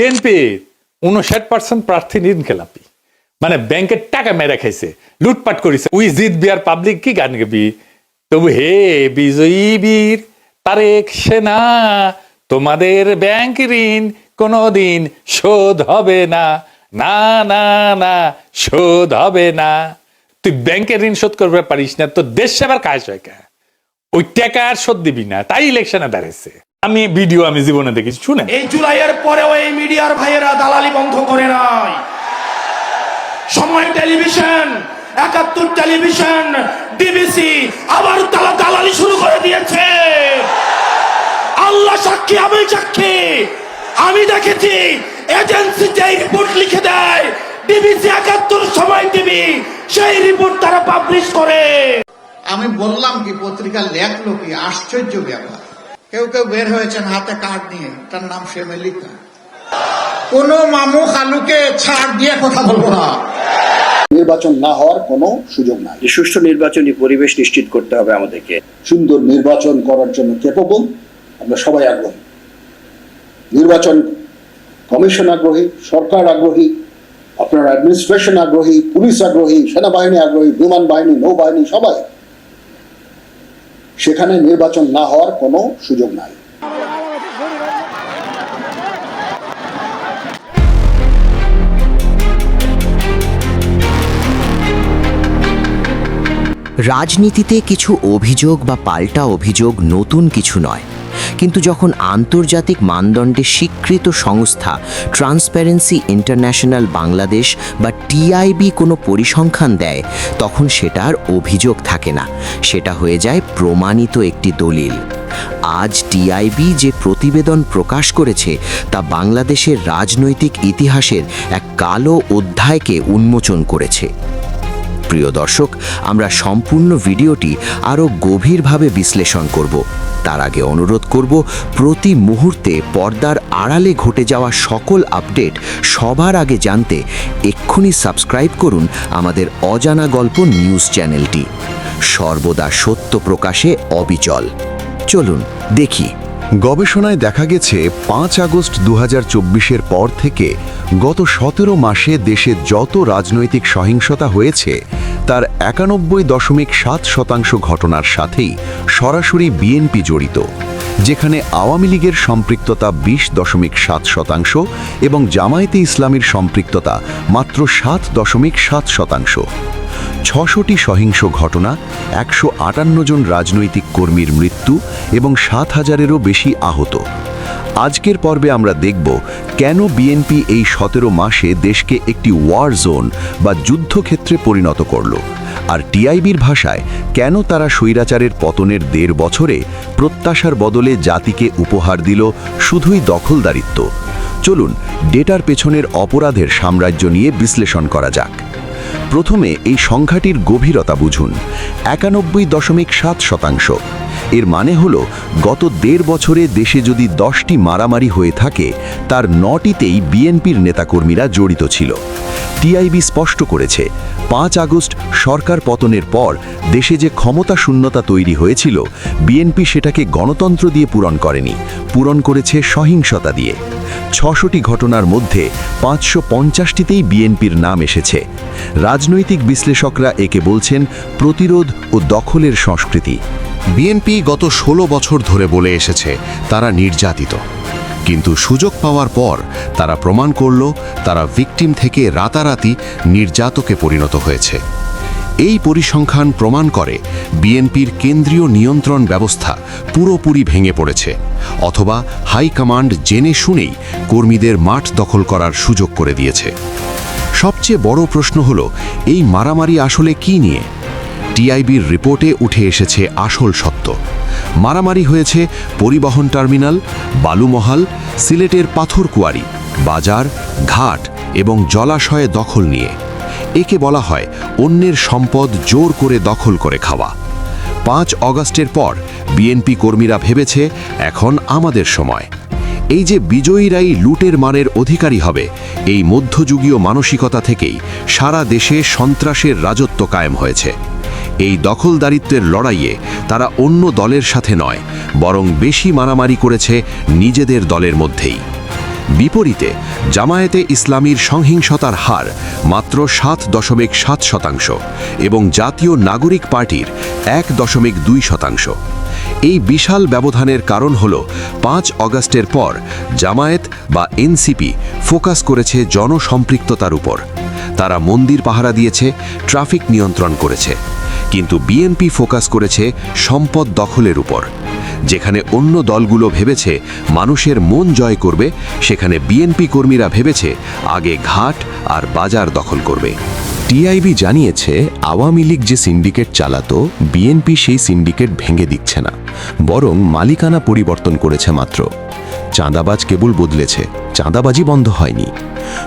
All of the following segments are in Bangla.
বিএনপি উনষাট পার্সেন্ট প্রার্থী নিনখেলাপি মানে ব্যাংকের টাকা মেরে খাইছে, লুটপাট করেছে। উই জিত বিয়ার পাবলিক কি গান গাবি? তবু হে বিজয়ী বীর, তারেক সেনা, তোমাদের ব্যাংক ঋণ কোনোদিন শোধ হবে না। না না না, শোধ হবে না। তুই ব্যাংকের ঋণ শোধ করবে পারিস না তো দেশ সেবার কাজ হয় কা? ওই টাকা আর শোধ দিবি না, তাই ইলেকশনে দাঁড়িয়েছে আমি ভিডিও আমি জীবনে দেখেছি শুনে এই জুলাইয়ের পরেও এই মিডিয়ার ভাইয়েরা দালালি বন্ধ করে নাই। সময় টেলিভিশন একাত্তর টেলিভিশন ডিবিসি আবার তারা দালালি শুরু করে দিয়েছে। আল্লাহ সাক্ষী আমি সাক্ষী। আমি দেখেছি এজেন্সি যেই রিপোর্ট লিখে দেয় ডিবিসি একাত্তর সময় টিভি সেই রিপোর্ট তারা পাবলিশ করে। আমি বললাম কি পত্রিকা লেখলো কি? আশ্চর্য ব্যাপার। কেউ কেউ বের হয়েছেন হাতে কার্ড নিয়ে। তার নাম শেমেলিকা কোন মামু খালুকে ছাড় দিয়ে কথা বলব না। নির্বাচন না হওয়ার কোনো সুযোগ নাই। সুষ্ঠু নির্বাচনী পরিবেশ নিশ্চিত করতে হবে আমাদেরকে। সুন্দর নির্বাচন করার জন্য কেপবল আমরা সবাই আগ্রহী। নির্বাচন কমিশন আগ্রহী সরকার আগ্রহী আপনার অ্যাডমিনিস্ট্রেশন আগ্রহী পুলিশ আগ্রহী সেনাবাহিনী আগ্রহী বিমান বাহিনী নৌবাহিনী সবাই। সেখানে নির্বাচন না হওয়ার কোনো সুযোগ নাই। রাজনীতিতে কিছু অভিযোগ বা পাল্টা অভিযোগ নতুন কিছু নয়। কিন্তু যখন আন্তর্জাতিক মানদণ্ডে স্বীকৃত সংস্থা ট্রান্সপারেন্সি ইন্টারন্যাশনাল বাংলাদেশ বা টিআইবি কোনো পরিসংখ্যান দেয়, তখন সেটার অভিযোগ থাকে না। সেটা হয়ে যায় প্রমাণিত একটি দলিল। আজ টিআইবি যে প্রতিবেদন প্রকাশ করেছে, তা বাংলাদেশের রাজনৈতিক ইতিহাসের এক কালো অধ্যায়কে উন্মোচন করেছে। প্রিয় দর্শক, আমরা সম্পূর্ণ ভিডিওটি আরও গভীরভাবে বিশ্লেষণ করব। তার আগে অনুরোধ করব, প্রতি মুহূর্তে পর্দার আড়ালে ঘটে যাওয়া সকল আপডেট সবার আগে জানতে এক্ষুনি সাবস্ক্রাইব করুন আমাদের অজানা গল্প নিউজ চ্যানেলটি। সর্বদা সত্য প্রকাশে অবিচল। চলুন, দেখি। গবেষণায় দেখা গেছে, পাঁচ আগস্ট দু হাজার পর থেকে গত সতেরো মাসে দেশে যত রাজনৈতিক সহিংসতা হয়েছে, তার একানব্বই দশমিক সাত শতাংশ ঘটনার সাথেই সরাসরি বিএনপি জড়িত, যেখানে আওয়ামী লীগের সম্পৃক্ততা বিশ দশমিক সাত শতাংশ এবং জামায়াতে ইসলামীর সম্পৃক্ততা মাত্র সাত দশমিক সাত শতাংশ। ছশোটি সহিংস ঘটনা, একশো আটান্ন জন রাজনৈতিক কর্মীর মৃত্যু এবং সাত হাজারেরও বেশি আহত। আজকের পর্বে আমরা দেখব কেন বিএনপি এই সতেরো মাসে দেশকে একটি ওয়ার জোন বা যুদ্ধক্ষেত্রে পরিণত করল আর টিআইবির ভাষায় কেন তারা স্বৈরাচারের পতনের দেড় বছরে প্রত্যাশার বদলে জাতিকে উপহার দিল শুধুই দখলদারিত্ব। চলুন, ডেটার পেছনের অপরাধের সাম্রাজ্য নিয়ে বিশ্লেষণ করা যাক। প্রথমে এই সংখ্যাটির গভীরতা বুঝুন, একানব্বই দশমিক সাত শতাংশ। এর মানে হল, গত দেড় বছরে দেশে যদি দশটি মারামারি হয়ে থাকে, তার নটিতেই বিএনপির নেতাকর্মীরা জড়িত ছিল। টিআইবি স্পষ্ট করেছে, পাঁচ আগস্ট সরকার পতনের পর দেশে যে ক্ষমতা শূন্যতা তৈরি হয়েছিল, বিএনপি সেটাকে গণতন্ত্র দিয়ে পূরণ করেনি, পূরণ করেছে সহিংসতা দিয়ে। ছশোটি ঘটনার মধ্যে পাঁচশো পঞ্চাশটিতেই বিএনপির নাম এসেছে। রাজনৈতিক বিশ্লেষকরা একে বলছেন প্রতিরোধ ও দখলের সংস্কৃতি। বিএনপি গত ১৬ বছর ধরে বলে এসেছে, তারা নির্যাতিত। কিন্তু সুযোগ পাওয়ার পর তারা প্রমাণ করল, তারা ভিকটিম থেকে রাতারাতি নির্যাতকে পরিণত হয়েছে। এই পরিসংখ্যান প্রমাণ করে বিএনপির কেন্দ্রীয় নিয়ন্ত্রণ ব্যবস্থা পুরোপুরি ভেঙে পড়েছে, অথবা হাইকমান্ড জেনে শুনেই কর্মীদের মাঠ দখল করার সুযোগ করে দিয়েছে। সবচেয়ে বড় প্রশ্ন হল, এই মারামারি আসলে কি নিয়ে? টিআইবির রিপোর্টে উঠে এসেছে আসল সত্য। মারামারি হয়েছে পরিবহন টার্মিনাল, বালুমহাল, সিলেটের পাথরকুয়ারি, বাজার, ঘাট এবং জলাশয়ে দখল নিয়ে। একে বলা হয় অন্যের সম্পদ জোর করে দখল করে খাওয়া। পাঁচ অগাস্টের পর বিএনপি কর্মীরা ভেবেছে এখন আমাদের সময়। এই যে বিজয়ীরাই লুটের মানের অধিকারী হবে, এই মধ্যযুগীয় মানসিকতা থেকেই সারা দেশে সন্ত্রাসের রাজত্ব কায়েম হয়েছে। এই দখলদারিত্বের লড়াইয়ে তারা অন্য দলের সাথে নয়, বরং বেশি মারামারি করেছে নিজেদের দলের মধ্যেই। বিপরীতে, জামায়াতে ইসলামীর সহিংসতার হার মাত্র সাত দশমিক সাত শতাংশ এবং জাতীয় নাগরিক পার্টির এক দশমিক দুই শতাংশ। এই বিশাল ব্যবধানের কারণ হল পাঁচ অগাস্টের পর জামায়াত বা এনসিপি ফোকাস করেছে জনসম্পৃক্ততার উপর। তারা মন্দির পাহারা দিয়েছে, ট্রাফিক নিয়ন্ত্রণ করেছে। কিন্তু বিএনপি ফোকাস করেছে সম্পদ দখলের উপর। যেখানে অন্য দলগুলো ভেবেছে মানুষের মন জয় করবে, সেখানে বিএনপি কর্মীরা ভেবেছে আগে ঘাট আর বাজার দখল করবে। টিআইবি জানিয়েছে, আওয়ামী লীগ যে সিন্ডিকেট চালাতো, বিএনপি সেই সিন্ডিকেট ভেঙে দিচ্ছে না, বরং মালিকানা পরিবর্তন করেছে মাত্র। চাঁদাবাজ কেবল বদলেছে, চাঁদাবাজি বন্ধ হয়নি।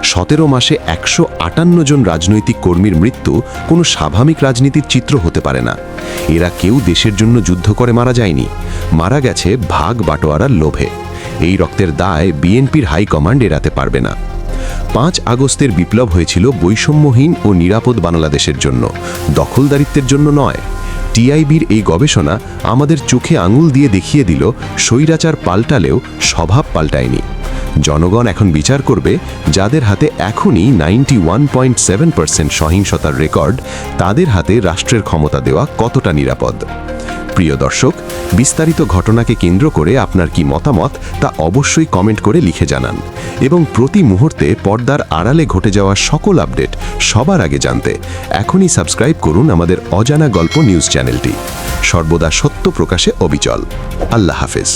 সতেরো মাসে একশো আটান্ন জন রাজনৈতিক কর্মীর মৃত্যু কোনো স্বাভাবিক রাজনীতির চিত্র হতে পারে না। এরা কেউ দেশের জন্য যুদ্ধ করে মারা যায়নি। মারা গেছে ভাগ বাটোয়ারার লোভে। এই রক্তের দায় বিএনপির হাইকমান্ড এড়াতে পারবে না। পাঁচ আগস্টের বিপ্লব হয়েছিল বৈষম্যহীন ও নিরাপদ বাংলাদেশের জন্য, দখলদারিত্বের জন্য নয়। টিআইবির এই গবেষণা আমাদের চোখে আঙুল দিয়ে দেখিয়ে দিল, স্বৈরাচার পাল্টালেও স্বভাব পাল্টায়নি। জনগণ এখন বিচার করবে যাদের হাতে এখনই ninety one point seven percent সহিংসতার রেকর্ড, তাদের হাতে রাষ্ট্রের ক্ষমতা দেওয়া কতটা নিরাপদ। প্রিয় দর্শক, বিস্তারিত ঘটনাকে কেন্দ্র করে আপনার কি মতামত তা অবশ্যই কমেন্ট করে লিখে জানান এবং প্রতি মুহূর্তে পর্দার আড়ালে ঘটে যাওয়া সকল আপডেট সবার আগে জানতে এখনই সাবস্ক্রাইব করুন আমাদের অজানা গল্প নিউজ চ্যানেলটি। সর্বদা সত্য প্রকাশে অবিচল। আল্লাহ হাফেজ।